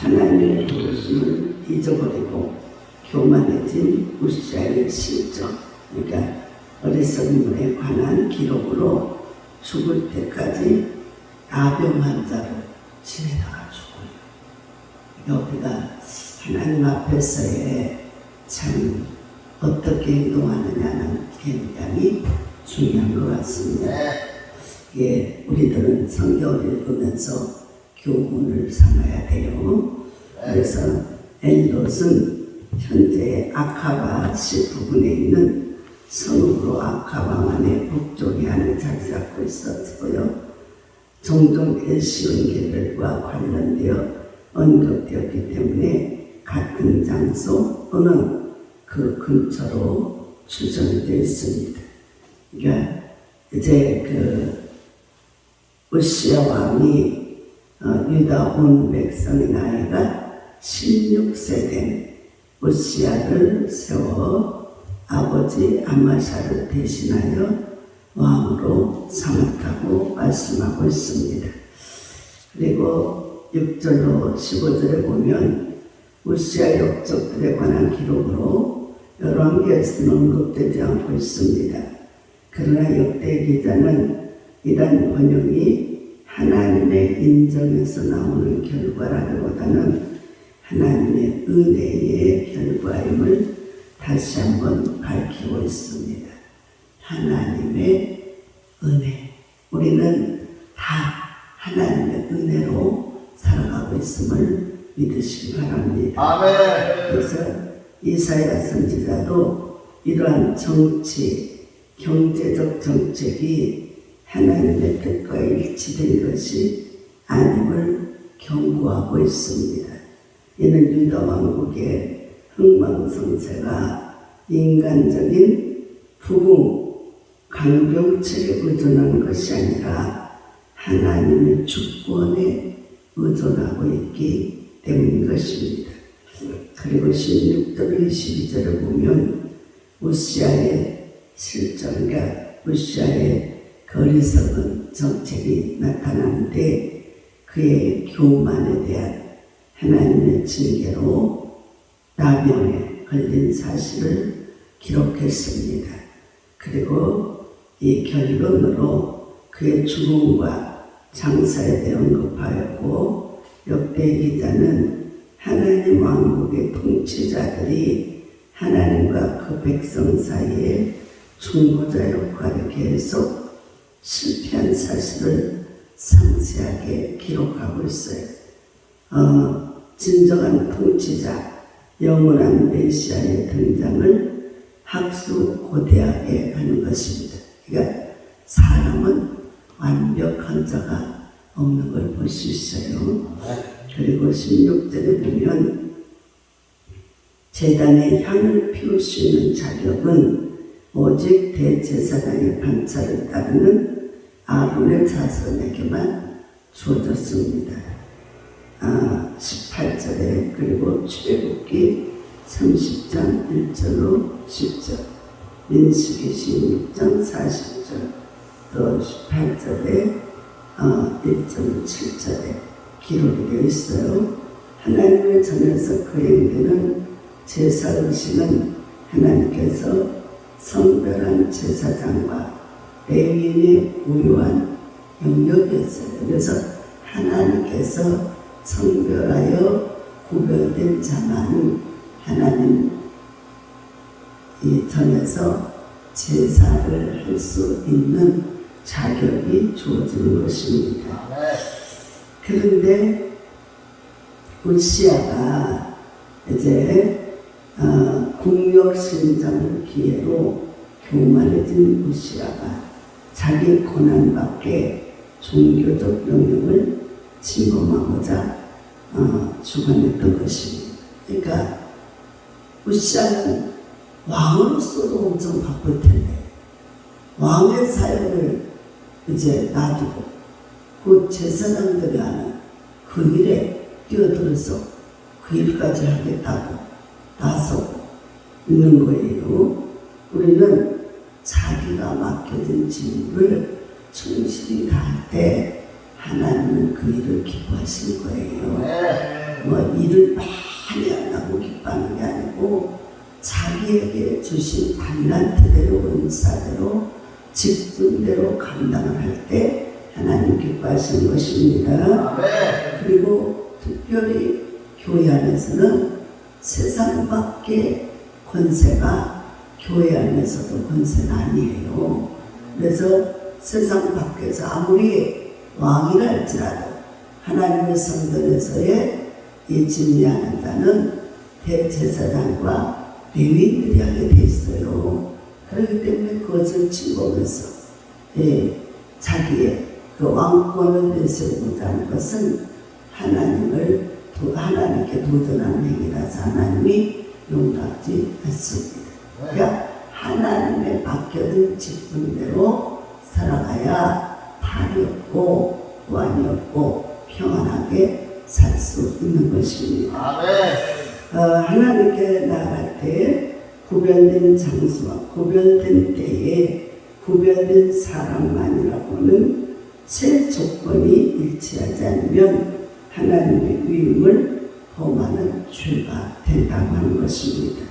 하나님의 부르심을 잊어버리고 교만해진 우시아의 실정 그러니까 어리석음에 관한 기록으로 죽을 때까지 나병 자로 지내다가 죽어요. 우리가 하나님 앞에서의 참 어떻게 행동하느냐는 굉장히 중요한 것 같습니다. 예, 우리들은 성경을 읽으면서 교훈을 삼아야 돼요. 그래서 엘롯은 현재 아카바 시 부근에 있는 성으로 아카바만의 북쪽에 안에 자리 잡고 있었고요. 종종 엘시온 계별과 관련되어 언급되었기 때문에 같은 장소 또는 그 근처로 추정이 되어 있습니다. 그러니까 이제 그 우시아 왕이 어, 유다 온 백성의 나이가 16세 된 우시아를 세워 아버지 아마샤를 대신하여 왕으로 삼았다고 말씀하고 있습니다. 그리고 6절로 15절에 보면 우시아 역적들에 관한 기록으로 열왕기에서는 언급되지 않고 있습니다. 그러나 역대 기자는 이런 번역이 하나님의 인정에서 나오는 결과라기보다는 하나님의 은혜의 결과임을 다시 한번 밝히고 있습니다. 하나님의 은혜. 우리는 다 하나님의 은혜로 살아가고 있음을 믿으시기 바랍니다. 아멘. 그래서 이사야 선지자도 이러한 정치, 경제적 정책이 하나님의 뜻과 일치된 것이 아님을 경고하고 있습니다. 이는 유다 왕국의 흥망성쇠가 인간적인 부흥, 강병책에 의존하는 것이 아니라 하나님의 주권에 의존하고 있기 때문인 것입니다. 그리고 16절 22절을 보면 우시아의 실정과 우시아의 거리석은 정책이 나타나는데 그의 교만에 대한 하나님의 징계로 나병에 걸린 사실을 기록했습니다. 그리고 이 결론으로 그의 죽음과 장사에 대해 언급하였고 역대 기자는 하나님 왕국의 통치자들이 하나님과 그 백성 사이에 중보자 역할을 계속 실패한 사실을 상세하게 기록하고 있어요. 어, 진정한 통치자, 영원한 메시아의 등장을 학수 고대하게 하는 것입니다. 그러니까 사람은 완벽한 자가 없는 걸 볼 수 있어요. 그리고 16절에 보면 재단에 향을 피울 수 있는 자격은 오직 대제사장의 반차를 따르는 아론의 자손에게만 주어졌습니다. 아, 18절에 그리고 출애굽기 30장 1절로 10절 민수기 16장 40절 또 18절에 어, 1절 7절에 기록이 되어 있어요. 하나님의 전에서 거행되는 제사 의식은 하나님께서 성별한 제사장과 레위인의 우유한 영역이었어요. 그래서 하나님께서 성별하여 구별된 자만 하나님 이 전에서 제사를 할 수 있는 자격이 주어지는 것입니다. 그런데 울시아가 이제 어, 국력 신장을 기회로 교만해진 울시아가 자기 고난밖에 종교적 영역을 침범하고자 어, 주관했던 것입니다. 그러니까 울시아는 왕으로서도 엄청 바쁠 텐데 왕의 사역을 이제 놔두고 그 제사장들이 하는 그 일에 뛰어들어서 그 일까지 하겠다고 나서고 있는 거예요. 우리는 자기가 맡겨진 직무를 충실히 다할 때 하나님은 그 일을 기뻐하실 거예요. 아멘. 뭐 일을 많이 한다고 기뻐하는 게 아니고 자기에게 주신 달란트대로 은사대로 직분대로 감당을 할 때 하나님 기뻐하시는 것입니다. 그리고 특별히 교회 안에서는 세상 밖의 권세가 교회 안에서도 권세는 아니에요. 그래서 세상 밖에서 아무리 왕이라 할지라도 하나님의 성전에서의 이 진리하는 자는 대제사장과 레위인들이 하게 돼 있어요. 그렇기 때문에 그것을 침범해서 예, 자기의 그 왕권을 내세우고자 하는 것은 하나님을 도- 하나님께 도전하는 행위라서 하나님이 용납지 않습니다. 그러니까 하나님의 맡겨진 직분대로 살아가야 탈이 없고 구안이 없고 평안하게 살 수 있는 것입니다. 아멘. 어, 하나님께 나아갈 때 구별된 장소와 구별된 때에 구별된 사람만이라고는 세 조건이 일치하지 않으면 하나님의 위임을 범하는 죄가 된다고 하는 것입니다.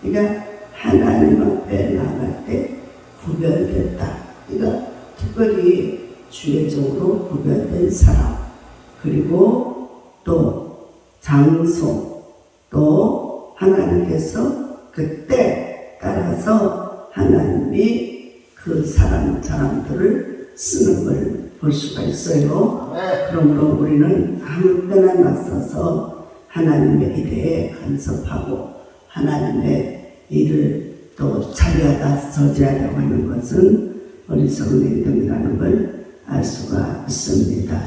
그러니까 하나님 앞에 나갈 때 구별됐다. 그러니까 특별히 주의적으로 구별된 사람 그리고 또 장소 또 하나님께서 그때 따라서 하나님이 그 사람 사람들을 쓰는 걸 볼 수가 있어요. 그러므로 우리는 아무 때나 나서서 하나님의 일에 간섭하고 하나님의 일을 또 자리하다 저지하려고 하는 것은 어리석은 행동이라는 걸 알 수가 있습니다.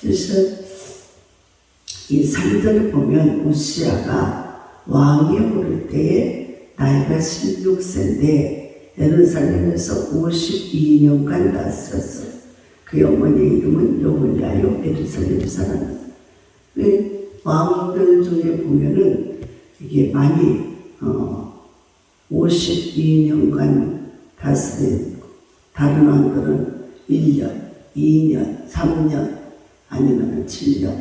그래서 이 3절에 보면 우시아가 왕이 오를 때에 나이가 16세인데 예루살렘에서 52년간 다스렸어요. 그 어머니의 이름은 요홀리아요 예루살렘 사람이었어요. 그 왕들 중에 보면은 이게 많이 어 52년간 다스린 다른 왕들은 1년, 2년, 3년 아니면 7년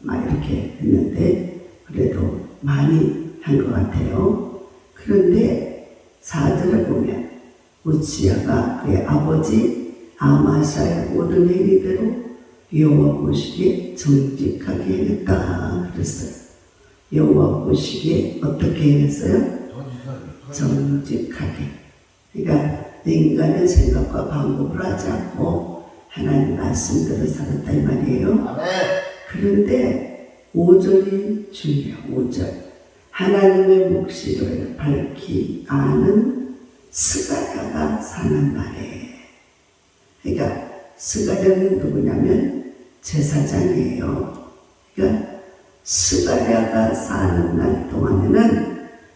막 이렇게 했는데 그래도 많이 한 것 같아요. 그런데 4절에 보면 우치야가 그의 아버지 아마사의 모든 행위대로 여호와 보시기에 정직하게 행했다 그랬어요. 여호와 보시기에 어떻게 행했어요? 정직하게. 그러니까 인간의 생각과 방법을 하지 않고 하나님 말씀대로 살았다 이 말이에요. 그런데 5절이 중요해요. 5절. 하나님의 묵시를 밝히 아는 스가랴가 사는 날에. 그러니까 스가랴는 누구냐면 제사장이에요. 그러니까 스가랴가 사는 날 동안에는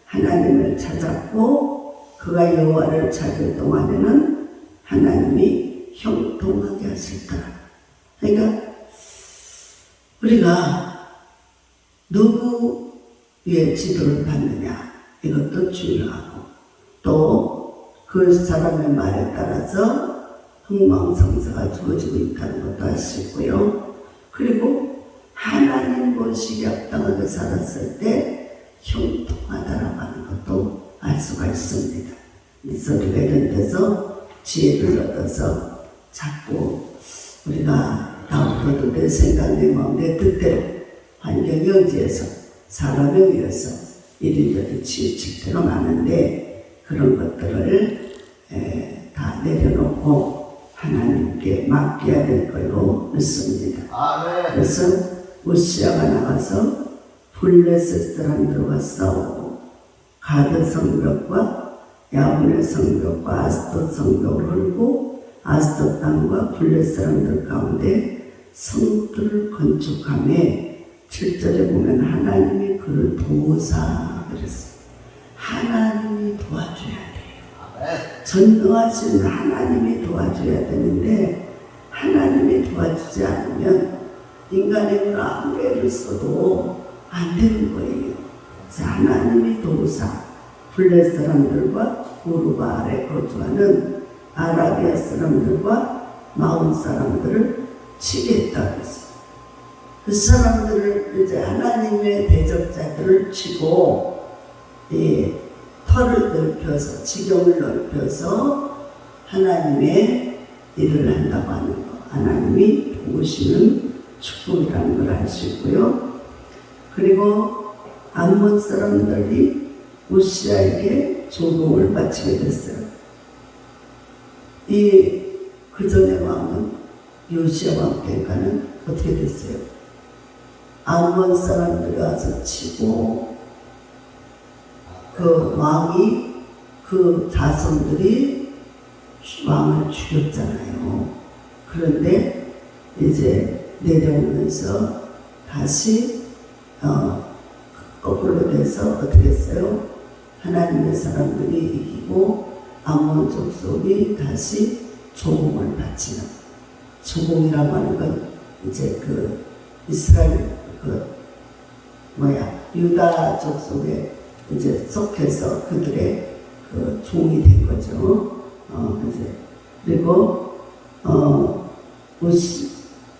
하나님을 찾았고 그가 여호와를 찾을 동안에는 하나님이 형통하게 하실다. 그러니까 우리가 누구의 지도를 받느냐 이것도 중요하고 또 그 사람의 말에 따라서 흥망성쇠가 주어지고 있다는 것도 알 수 있고요. 그리고 하나님 보시기 합당하게 살았을 때 형통하다라고 하는 것도 알 수가 있습니다. 미소리가 이런 데서 지혜를 얻어서 자꾸 우리가 나부터도 내 생각, 내 마음, 내 뜻대로 환경에 의지해서 사람에 의해서 이리저리 치우칠 때가 많은데 그런 것들을 에, 다 내려놓고 하나님께 맡겨야 될 걸로 믿습니다. 아멘. 그래서 우시아가 나가서 블레셋 사람들과 싸우고 가드 성벽과 야분의 성벽과 아스토 성벽을 헐고 아스토 땅과 블레셋 사람들 가운데 성들을 건축함에 7절에 보면 하나님이 그를 그랬어요. 하나님이 도와줘야 돼요. 전능하신 하나님이 도와줘야 되는데 하나님이 도와주지 않으면 인간의 아무리 애를 써도 안 되는 거예요. 그래서 하나님이 도우사 블레 사람들과 우르바 아래 거주하는 아라비아 사람들과 마온 사람들을 치게 했다 그랬어요. 그 사람들을 이제 하나님의 대적자들을 치고 이 털을 넓혀서 지경을 넓혀서 하나님의 일을 한다고 하는 거. 하나님이 도우시는 축복이라는 걸 알 수 있고요. 그리고 암몬 사람들이 우시아에게 조공을 바치게 됐어요. 이 그전의 왕은 요시아 왕 때가는 어떻게 됐어요? 암몬 사람들이 와서 치고 그 왕이 그 자손들이 왕을 죽였잖아요. 그런데 이제 내려오면서 다시 어, 거꾸로 돼서 어떻게 했어요? 하나님의 사람들이 이기고 아몬 족속이 다시 조공을 바치는 조공이라고 하는 건 이제 그 이스라엘 그 뭐야 유다 족속에 이제 속해서 그들의 그 종이 된 거죠. 어 이제 그리고 어 우시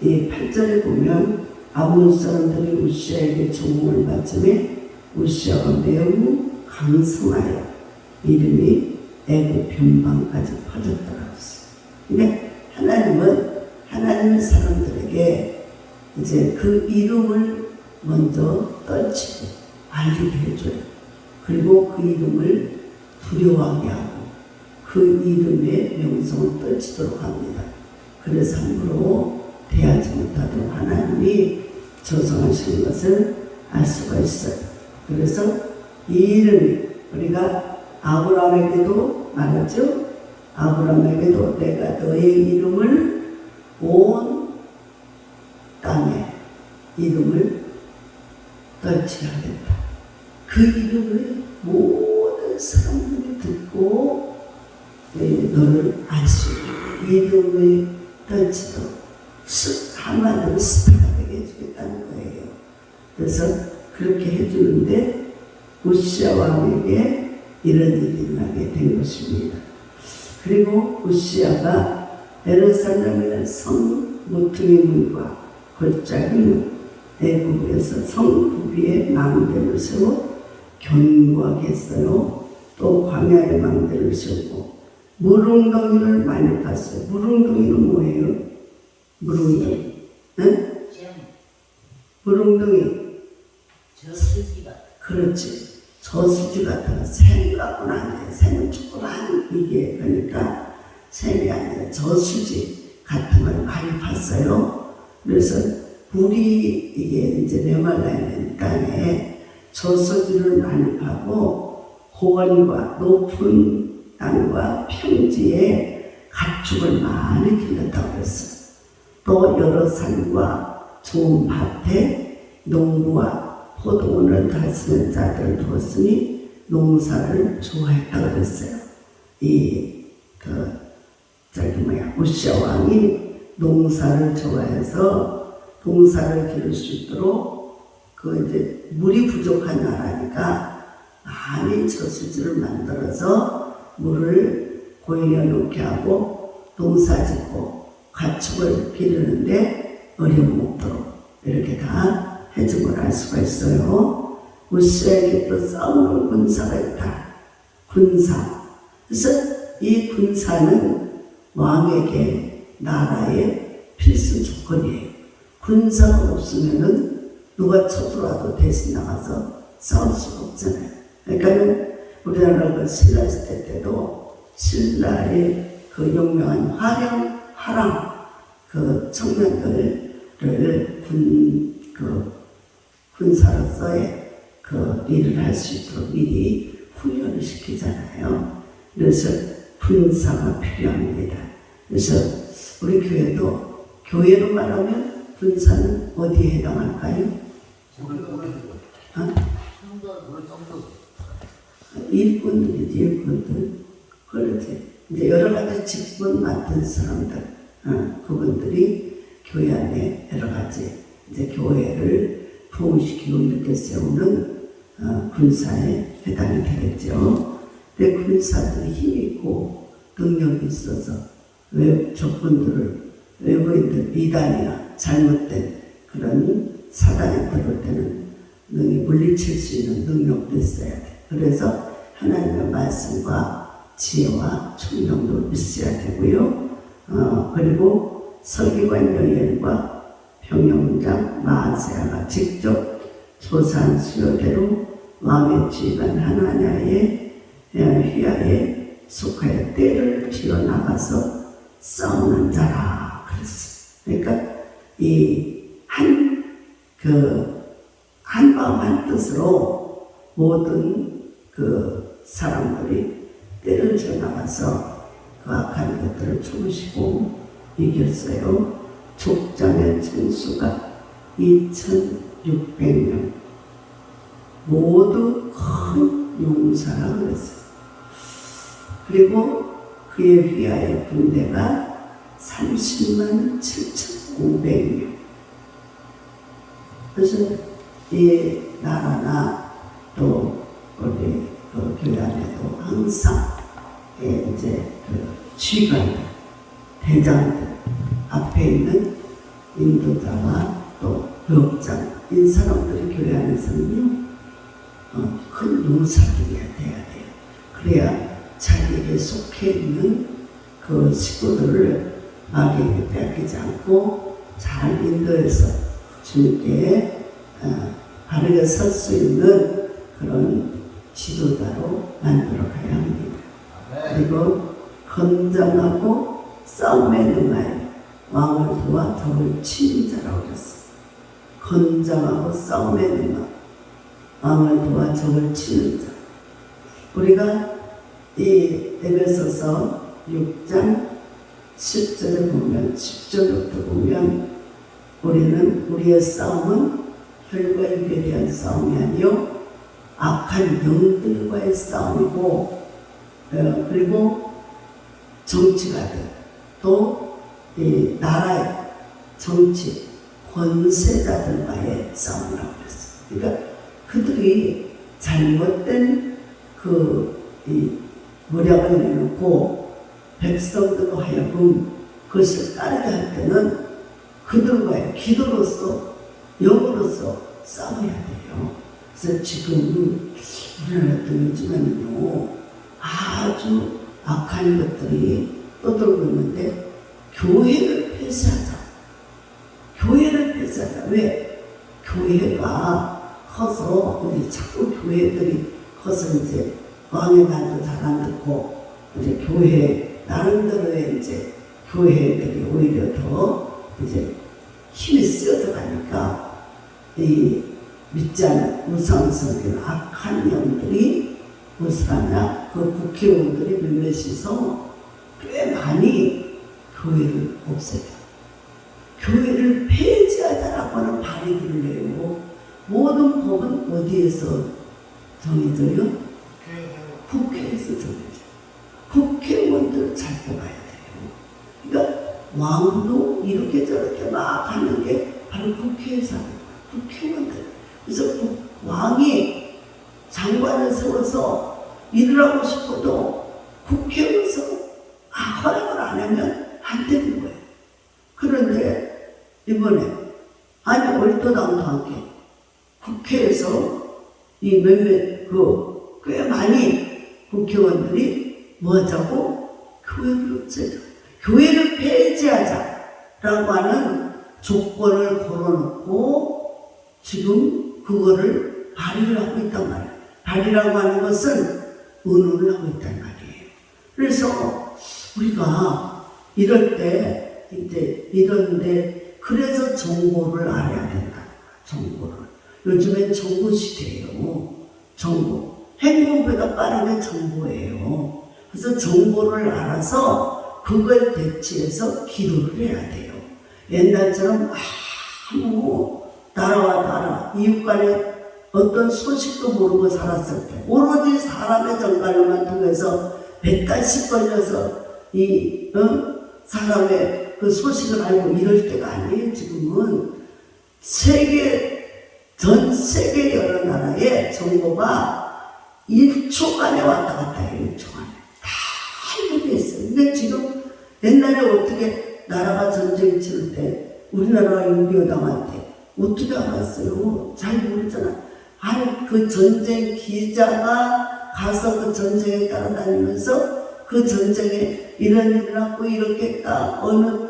이 8절에 보면 아몬 사람들이 우시아에게 조공을 바침에 우시아가 매우 강성하여 이름이 애굽 변방까지 퍼졌더라고 했어요. 근데 하나님은 하나님의 사람들에게 이제 그 이름을 먼저 떨치고 알리게 해줘요. 그리고 그 이름을 두려워하게 하고 그 이름의 명성을 떨치도록 합니다. 그래서 함부로 대하지 못하도록 하나님이 조성하시는 것을 알 수가 있어요. 그래서 이 이름이 우리가 아브라함에게도 말하죠. 아브라함에게도 내가 너의 이름을 온 땅에 이름을 떨치게 하겠다. 그 이름을 모든 사람들이 듣고 예, 너를 알 수 있는 이름을 떨치도 록 스- 한마디로 스타가 되게 해주겠다는 거예요. 그래서 그렇게 해주는데 우시아 왕에게 이런 일이 일어나게 된 것입니다. 그리고 우시아가 에르살렘의 성 모퉁이 문과 골짜기 문, 애굽에서 성 부비에 망대를 세워 견고하게 했어요. 또 광야에 망대를 세우고 물웅덩이를 많이 팠어요. 물웅덩이는 뭐예요? 물웅덩이. 응? 물웅덩이. 저수지가 그렇지. 저수지 같은 거 생각은 아니에요. 생은 조그만 이게 그러니까 생이 아니라 저수지 같은 걸 많이 봤어요. 그래서 물이 이게 이제 메말라 있는 땅에 저수지를 많이 파고 고원과 높은 땅과 평지에 가축을 많이 길렀다고 그랬어요. 또 여러 산과 좋은 밭에 농부와 포도원을 다스리는 자들을 두었으니 농사를 좋아했다고 그랬어요. 이, 그, 저기 뭐야, 우시아 왕이 농사를 좋아해서 농사를 기를 수 있도록 그 이제 물이 부족한 나라니까 많이 저수지를 만들어서 물을 고여 놓게 하고 농사 짓고 가축을 기르는데 어려움 없도록 이렇게 다 해준 걸 알 수가 있어요. 우시아에게 또 싸우는 군사가 있다. 군사. 그래서 이 군사는 왕에게 나라의 필수 조건이에요. 군사가 없으면은 누가 쳐들어와도 대신 나가서 싸울 수가 없잖아요. 그러니까 우리나라 그 신라 시대 때도 신라의 그 유명한 화령, 화랑 그 청년들을 군, 그 군사로서의 그 일을 할 수 있도록 미리 훈련을 시키잖아요. 그래서 군사가 필요합니다. 그래서 우리 교회도 교회로 말하면 군사는 어디에 해당할까요? 어? 일꾼들이지, 일꾼들. 그렇지. 이제 여러 가지 직분 맡은 사람들, 어, 그분들이 교회 안에 여러 가지 이제 교회를 부흥시키고 이렇게 세우는 어, 군사에 해당이 되겠죠. 근데 군사들이 힘이 있고 능력이 있어서 외 적군들을 외부인들 이단이나 잘못된 그런 사단이 들어올 때는 능히 물리칠 수 있는 능력도 있어야 돼. 그래서 하나님의 말씀과 지혜와 총명도 있어야 되고요. 어, 그리고 서기관 여인과 평영장 마세아가 직접 조사한 수요대로 왕의 지휘관 하나냐의 어, 휘하에 속하여 때를 지어 나가서 싸우는 자라 그랬어. 그러니까 이 한 그 한마음 한 뜻으로 모든 그 사람들이 때를 지어 나가서 그 악한 것들을 죽으시고 이겼어요. 족장의 층수가 2,600명. 모두 큰 용사라 그랬어요. 그리고 그의 휘하의 군대가 30만 7,500명. 그래서 이 나라나 또 우리 그 교회 안에도 항상 예, 이제 그 쥐관들, 대장들 앞에 있는 인도자와 또 교육장 이 사람들이 교회 안에서는요 어, 큰 용사들이야 돼야 돼요. 그래야 자기에게 속해 있는 그 식구들을 마귀에게 뺏기지 않고 잘 인도해서 주님께 어, 바르게 설 수 있는 그런 지도자로 만들어 가야 합니다. 그리고 건장하고 싸움에 능하여 왕을 도와 적을 치는 자라고 그랬어. 건장하고 싸움에 능하 왕을 도와 적을 치는 자. 우리가 이 에베소서 6장 10절을 보면 10절부터 보면 우리는 우리의 싸움은 혈과 육에 대한 싸움이 아니요 악한 영들과의 싸움이고 어, 그리고 정치가들 또이 나라의 정치 권세자들과의 싸움이라고 그랬어요. 그러니까 그들이 잘못된 그이 모략을 내놓고 백성들로 하여금 그것을 따르게 할 때는 그들과의 기도로서 영으로서 싸워야 돼요. 그래서 지금 우리나라도 요즘에는요 아주 악한 것들이 떠들고 있는데 교회를 폐쇄하자. 교회를 폐쇄하자. 왜? 교회가 커서 이제 자꾸 교회들이 커서 이제 왕의 말도 잘 안 듣고 이제 교회 나름대로의 이제 교회들이 오히려 더 이제 힘이 쓰여져 가니까 이 믿지 않는 무상성인 악한 영들이 무엇을 하냐 그 국회의원들이 몇몇이서 꽤 많이 교회를 없애자 교회를 폐지하자라고 하는 발의를 내고 모든 법은 어디에서 정해져요? 국회에서 정해져 국회의원들 잘 뽑아야 돼요 그러니까 왕도 이렇게 저렇게 막 하는 게 바로 국회에서. 국회의원들. 그래서 국- 왕이 장관을 세워서 하고 싶어도 국회에서 아, 허락을 안 하면 안 되는 거예요. 그런데 이번에 아니 월도당도 함께 국회에서 이 몇몇 그 꽤 많이 국회의원들이 뭐 하자고 교회를 없애자. 교회를 폐지하자라고 하는 조건을 걸어놓고 지금 그거를 발의를 하고 있단 말이에요. 발의라고 하는 것은 의논을 하고 있단 말이에요. 그래서 우리가 이럴 때 이제 이런데 그래서 정보를 알아야 된다. 정보를. 요즘엔 정보 시대예요. 정보. 행동보다 빠른 게 정보예요. 그래서 정보를 알아서 그걸 대치해서 기도를 해야 돼요. 옛날처럼 아무 나라와 나라, 이웃 간에 어떤 소식도 모르고 살았을 때, 오로지 사람의 정갈만 통해서 백달씩 걸려서 이, 어? 사람의 그 소식을 알고 이럴 때가 아니에요, 지금은. 세계, 전 세계 여러 나라의 정보가 1초 간에 왔다 갔다 해요, 1초 간에. 다 이렇게 있어요. 근데 지금 옛날에 어떻게 나라가 전쟁 때 우리나라가 6.25 당할 때 어떻게 알았어요? 잘 모르잖아. 한 그 전쟁 기자가 가서 그 전쟁에 따라다니면서 그 전쟁에 이런 일이 났고 이렇게 했다. 어느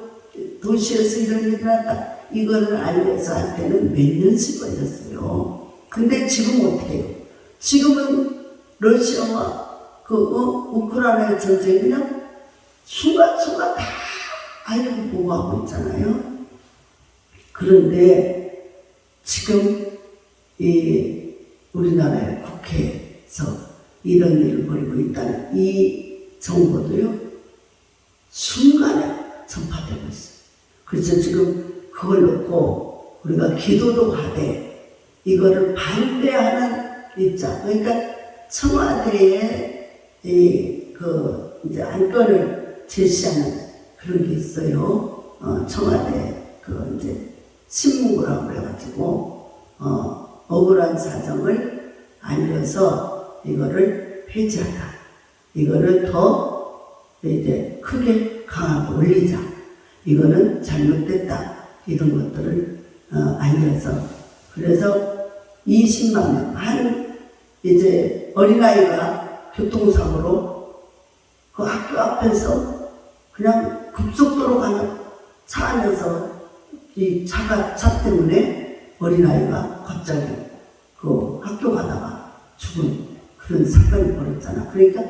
도시에서 이런 일이 났다. 이거를 알려서 할 때는 몇 년씩 걸렸어요. 근데 지금 어떻게 해요? 지금은 러시아와 그 어, 우크라이나 전쟁이 그냥 순간순간 다 알고 보고하고 있잖아요. 그런데 지금 이 우리나라의 국회에서 이런 일을 벌이고 있다는 이 정보도요 순간에 전파되고 있어요. 그래서 지금 그걸 놓고 우리가 기도도 하되 이거를 반대하는 입장 그러니까 청와대에 이그 이제 안건을 제시하는 그런 게 있어요. 어, 청와대 그 이제 신문고라고 그래가지고 어, 억울한 사정을 알려서 이거를 폐지하다. 이거를 더 이제 크게 강하게 올리자. 이거는 잘못됐다. 이런 것들을 어, 알려서 그래서 20만 명, 한 이제 어린아이가 교통사고로 그 학교 앞에서 그냥 급속도로 가는 차 안에서 이 차가 차 때문에 어린아이가 갑자기 그 학교 가다가 죽은 그런 사건이 벌어졌잖아. 그러니까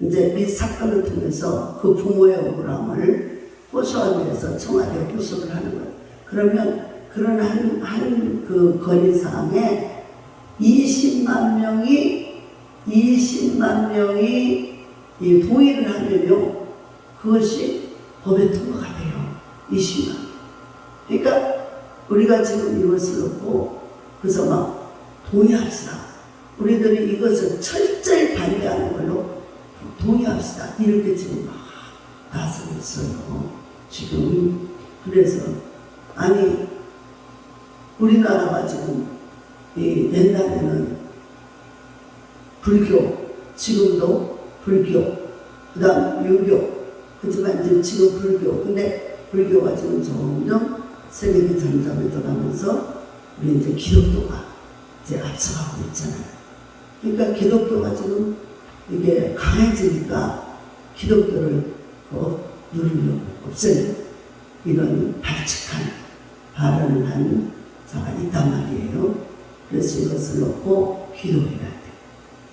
이제 이 사건을 통해서 그 부모의 억울함을 호소하기 위해서 청와대에 호소를 하는 거예요. 그러면 그런 한, 한 그 건의사항에 20만 명이, 20만 명이 이 동의를 하면요. 그것이 법에 통과가 돼요. 20만. 그러니까 우리가 지금 이것을 놓고 그래서 막 동의합시다. 우리들이 이것을 철저히 반대하는 걸로 동의합시다. 이렇게 지금 막 나서고 있어요. 지금 그래서 아니 우리나라가 지금 이 옛날에는 불교 지금도 불교 그 다음 유교 하지만 이제 지금 불교 근데 불교가 지금 점점 세계가 점점에 들어가면서 우리 이제 기독교가 이제 앞서가고 있잖아요. 그러니까 기독교가 지금 이게 강해지니까 기독교를 그 누르려고 없애는 이런 발칙한 발언을 하는 자가 있단 말이에요. 그래서 이것을 놓고 기도해야 돼.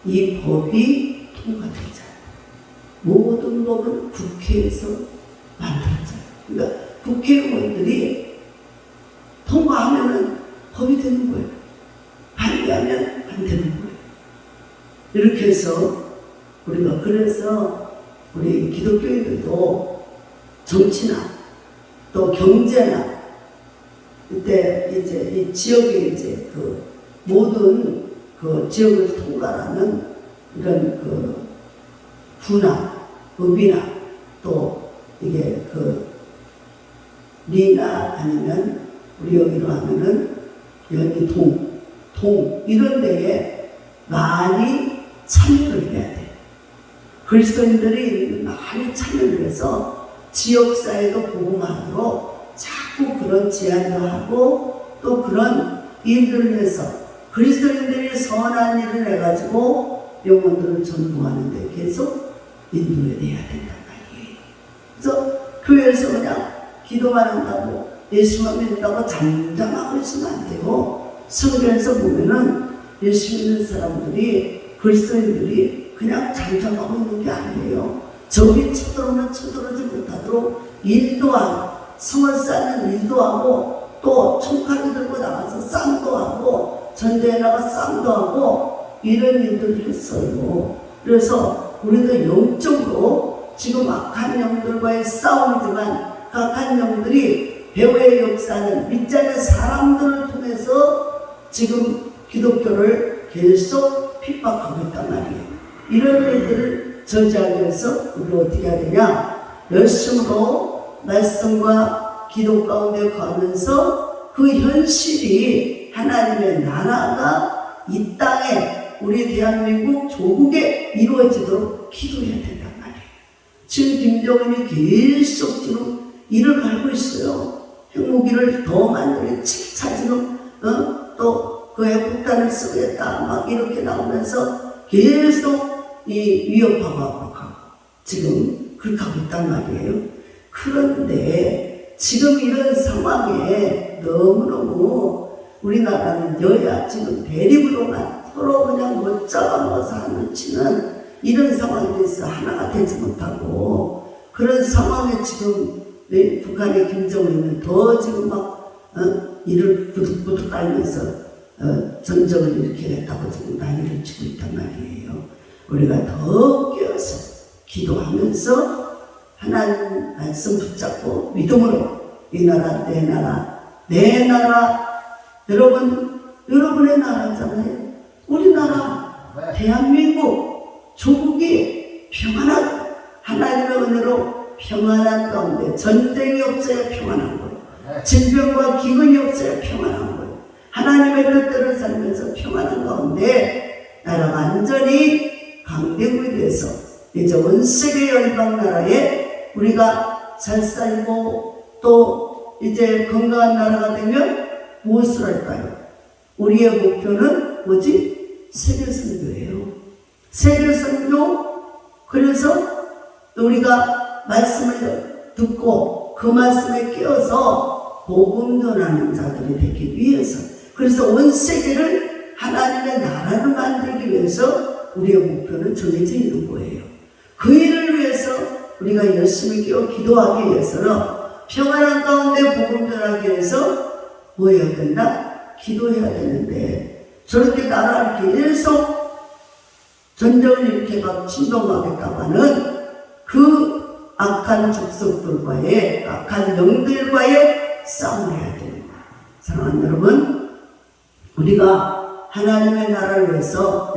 이 법이 통과되자. 모든 법은 국회에서 만들어져요. 그러니까 국회의원들이 통과하면은 법이 되는 거예요. 반대하면 안 되는 거예요. 이렇게 해서 우리가 그래서 우리 기독교인들도 정치나 또 경제나 이때 이제 이 지역에 이제 그 모든 그 지역을 통과하는 이런 그 구나 법이나 또 이게 그 리나 아니면 우리 여기로 하면은 여기 동, 동 이런 데에 많이 참여를 해야 돼. 그리스도인들이 많이 참여를 해서 지역사회도 복음하도록 자꾸 그런 제안도 하고 또 그런 일들을 해서 그리스도인들이 선한 일을 해가지고 영혼들을 전부하는데 계속 인도해내야 된단 말이에요. 그래서 교회에서 그냥 기도만 한다고 예수만 믿는다고 잠잠하고 있으면 안 되고 성경에서 보면은 예수 믿는 사람들이 그리스도인들이 그냥 잠잠하고 있는 게 아니에요. 저기 쳐들어오면 쳐들어오지 못하도록 인도하고 성을 쌓는 일도 하고 또 총칼을 들고 나가서 쌈도 하고 전대에 나가 쌈도 하고 이런 일들을 했어요. 그래서 우리도 영적으로 지금 악한 영들과의 싸움이지만 그 악한 영들이 배후의 역사는 밑자리 사람들을 통해서 지금 기독교를 계속 핍박하고 있단 말이에요. 이런 일들을 저지하기 위해서 우리 어떻게 해야 되냐? 열심으로 말씀과 기도 가운데 가면서 그 현실이 하나님의 나라가 이 땅에 우리 대한민국 조국에 이루어지도록 기도해야 된단 말이에요. 지금 김정은이 계속 지금 일을 갈고 있어요. 핵무기를 더칙 찾으러 어? 또그 핵폭탄을 쓰겠다 막 이렇게 나오면서 계속 이 위협하고 가고 지금 그렇게 하고 있단 말이에요. 그런데 지금 이런 상황에 너무너무 우리나라는 여야 지금 대립으로만 서로 그냥 못 잡아먹어서 하는 치는 이런 상황에 대해서 하나가 되지 못하고 그런 상황에 지금 네, 북한의 김정은은 더 지금 막 어? 이를 부득부득 깔면서 어, 전적을 일으키겠다고 지금 난리를 치고 있단 말이에요. 우리가 더 깨어서 기도하면서 하나님 말씀 붙잡고 믿음으로 이 나라 내 나라 내 나라 여러분 여러분의 나라잖아요. 우리나라 대한민국 조국이 평안한 하나님의 은혜로 평안한 가운데 전쟁이 없어야 평안한 거예요. 질병과 기근이 없어야 평안한 거예요. 하나님의 뜻대로 살면서 평안한 가운데 나라가 완전히 강대국이 돼서 이제 온 세계 열방 나라에 우리가 잘 살고 또 이제 건강한 나라가 되면 무엇을 할까요? 우리의 목표는 뭐지? 세계 선교예요. 세계 선교 그래서 우리가 말씀을 듣고 그 말씀에 끼어서 복음 전하는 자들이 되기 위해서 그래서 온 세계를 하나님의 나라를 만들기 위해서 우리의 목표는 정해져 있는 거예요. 그 일을 위해서 우리가 열심히 끼어 기도하기 위해서는 평안한 가운데 복음 전하기 위해서 뭐 해야 된다? 기도해야 되는데 저렇게 나라 이렇게 계속 전쟁을 이렇게 막 침범하겠다고 하는 그 악한 족속들과의 악한 영들과의 싸움을 해야 거예요. 사랑하는 여러분, 우리가 하나님의 나라를 위해서